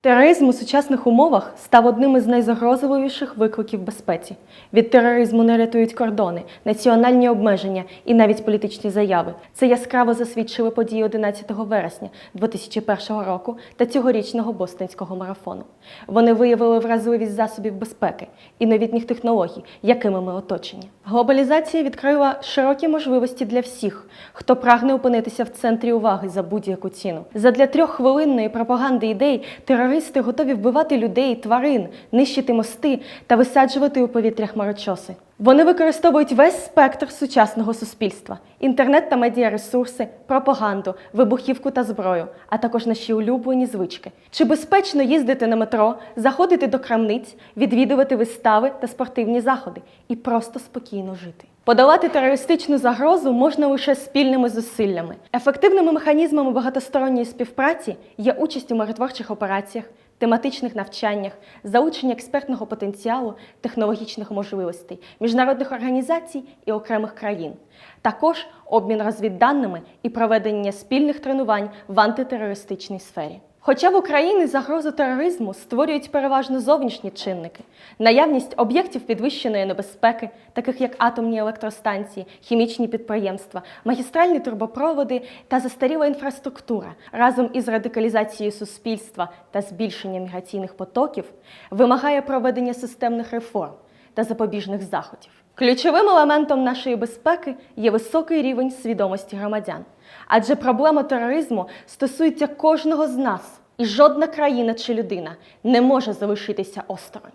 Тероризм у сучасних умовах став одним із найзагрозливіших викликів безпеці. Від тероризму не рятують кордони, національні обмеження і навіть політичні заяви. Це яскраво засвідчили події 11 вересня 2001 року та цьогорічного бостонського марафону. Вони виявили вразливість засобів безпеки і новітніх технологій, якими ми оточені. Глобалізація відкрила широкі можливості для всіх, хто прагне опинитися в центрі уваги за будь-яку ціну. Задля трьоххвилинної пропаганди ідей терористи готові вбивати людей, тварин, нищити мости та висаджувати у повітря хмарочоси. Вони використовують весь спектр сучасного суспільства: інтернет та медіаресурси, пропаганду, вибухівку та зброю, а також наші улюблені звички. Чи безпечно їздити на метро, заходити до крамниць, відвідувати вистави та спортивні заходи і просто спокійно жити? Подолати терористичну загрозу можна лише спільними зусиллями. Ефективними механізмами багатосторонньої співпраці є участь у миротворчих операціях, тематичних навчаннях, залучення експертного потенціалу, технологічних можливостей, міжнародних організацій і окремих країн. Також обмін розвідданими і проведення спільних тренувань в антитерористичній сфері. Хоча в Україні загрозу тероризму створюють переважно зовнішні чинники, наявність об'єктів підвищеної небезпеки, таких як атомні електростанції, хімічні підприємства, магістральні турбопроводи та застаріла інфраструктура разом із радикалізацією суспільства та збільшенням міграційних потоків вимагає проведення системних реформ та запобіжних заходів. Ключовим елементом нашої безпеки є високий рівень свідомості громадян, адже проблема тероризму стосується кожного з нас, і жодна країна чи людина не може залишитися осторонь.